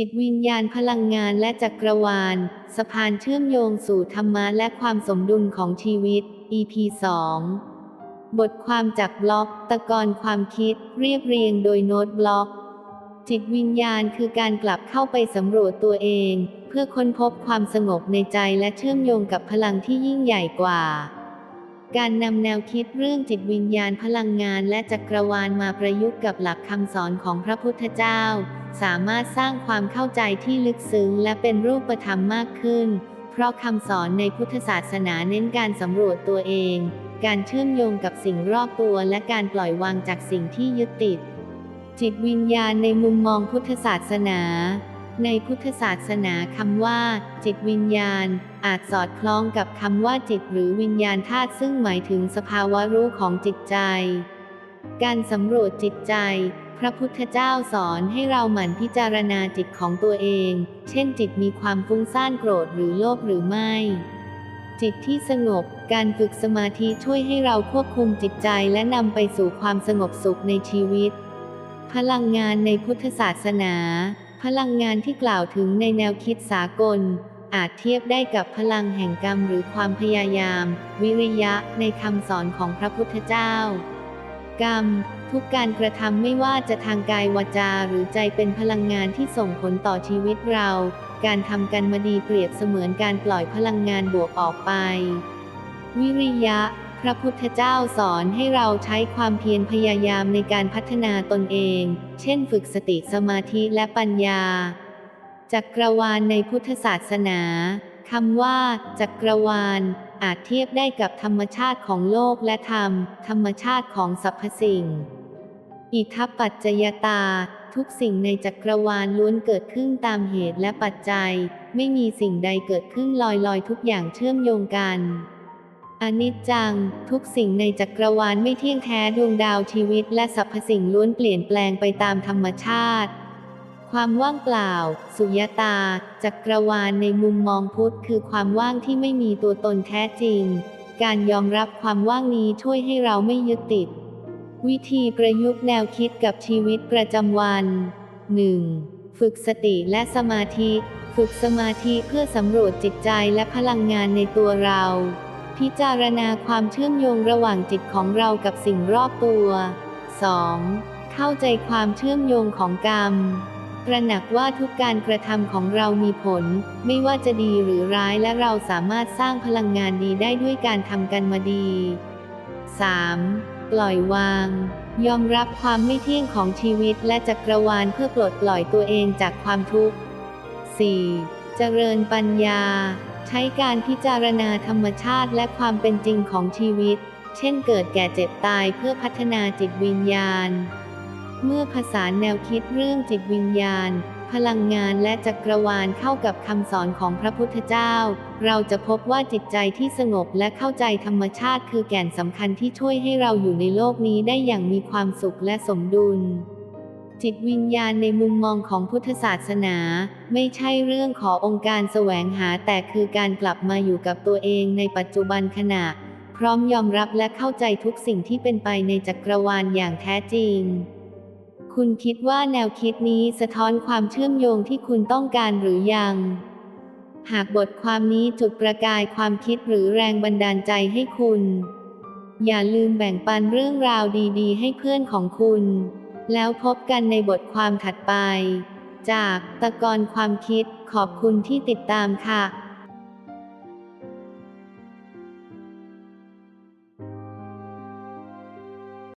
จิตวิญญาณพลังงานและจักรวาล สะพานเชื่อมโยงสู่ธรรมะและความสมดุลของชีวิต EP 2 บทความจากบล็อก ตะกอนความคิด เรียบเรียงโดยโน้ตบล็อก จิตวิญญาณคือการกลับเข้าไปสำรวจตัวเอง เพื่อค้นพบความสงบในใจและเชื่อมโยงกับพลังที่ยิ่งใหญ่กว่า การนำแนวคิดเรื่องจิตวิญญาณพลังงานและจักรวาลมาประยุกต์กับหลักคำสอนของพระพุทธเจ้า สามารถสร้างความเข้าใจที่ลึกซึ้งและเป็นรูปธรรมมากขึ้น เพราะคำสอนในพุทธศาสนาเน้นการสำรวจตัวเอง การเชื่อมโยงกับสิ่งรอบตัวและการปล่อยวางจากสิ่งที่ยึดติด จิตวิญญาณในมุมมองพุทธศาสนา ในพุทธศาสนาคำว่า จิตวิญญาณ อาจสอดคล้องกับคำว่าจิตหรือวิญญาณธาตุซึ่งหมายถึงสภาวะรู้ของจิตใจ การสำรวจจิตใจ พระพุทธเจ้าสอนให้เราหมั่นพิจารณาจิตของตัวเอง เช่นจิตมีความฟุ้งซ่านโกรธหรือโลภหรือไม่ จิตที่สงบ การฝึกสมาธิช่วยให้เราควบคุมจิตใจและนำไปสู่ความสงบสุขในชีวิต พลังงานในพุทธศาสนา พลังงานที่กล่าวถึงในแนวคิดสากล อาจเทียบได้กับพลังแห่งกรรมหรือความพยายาม วิริยะในคำสอนของพระพุทธเจ้า กรรม ทุกการกระทำไม่ว่าจะทางกายวาจาหรือใจเป็นพลังงานที่ส่งผลต่อชีวิตเรา การทำกันมาดีเปรียบเสมือนการปล่อยพลังงานบวกออกไป วิริยะ พระพุทธเจ้าสอนให้เราใช้ความเพียรพยายามในการพัฒนาตนเอง เช่นฝึกสติสมาธิและปัญญา จักรวาลในพุทธศาสนาคำว่า จักรวาล อาจเทียบได้กับธรรมชาติของโลกและธรรม ธรรมชาติของสรรพสิ่ง อิทัปปัจจยตา ทุกสิ่งในจักรวาลล้วนเกิดขึ้นตามเหตุและปัจจัย ไม่มีสิ่งใดเกิดขึ้นลอยๆ ทุกอย่างเชื่อมโยงกัน อนิจจัง ทุกสิ่งในจักรวาลไม่เที่ยงแท้ดวงดาวชีวิต และสรรพสิ่งล้วนเปลี่ยนแปลงไปตามธรรมชาติ ความว่างเปล่า สุญญตา จักรวาลในมุมมองพุทธคือความว่างที่ไม่มีตัวตนแท้จริง การยอมรับความว่างนี้ช่วยให้เราไม่ยึดติด วิธีประยุกต์แนวคิดกับชีวิตประจำวัน 1. ฝึกสติและสมาธิ ฝึกสมาธิเพื่อสำรวจจิตใจและพลังงานในตัวเรา พิจารณาความเชื่อมโยงระหว่างจิตของเรากับสิ่งรอบตัว 2. เข้าใจความเชื่อมโยงของกรรม ตระหนักว่าทุกการกระทำของเรามีผล ไม่ว่าจะดีหรือร้ายและเราสามารถสร้างพลังงานดีได้ด้วยการทำกันมาดี 3. ปล่อยวาง ยอมรับความไม่เที่ยงของชีวิตและจักรวาลเพื่อปลดปล่อยตัวเองจากความทุกข์ 4. เจริญปัญญา ใช้การพิจารณาธรรมชาติและความเป็นจริงของชีวิต เช่นเกิดแก่เจ็บตายเพื่อพัฒนาจิตวิญญาณ เมื่อผสานแนวคิดเรื่องจิตวิญญาณ พลังงานและจักรวาลเข้ากับคำสอนของพระพุทธเจ้า เราจะพบว่าจิตใจที่สงบและเข้าใจธรรมชาติคือแก่นสำคัญที่ช่วยให้เราอยู่ในโลกนี้ได้อย่างมีความสุขและสมดุล จิตวิญญาณในมุมมองของพุทธศาสนา ไม่ใช่เรื่องขอองค์การแสวงหาแต่คือการกลับมาอยู่กับตัวเองในปัจจุบันขณะ พร้อมยอมรับและเข้าใจทุกสิ่งที่เป็นไปในจักรวาลอย่างแท้จริง คุณคิดว่าแนวคิดนี้สะท้อนความเชื่อมโยงที่คุณต้องการหรือยัง หากบทความนี้จุดประกายความคิดหรือแรงบันดาลใจให้คุณ อย่าลืมแบ่งปันเรื่องราวดี ๆ ให้เพื่อนของคุณ แล้วพบกันในบทความถัดไป จากตะกอนความคิดขอบคุณที่ติดตามค่ะ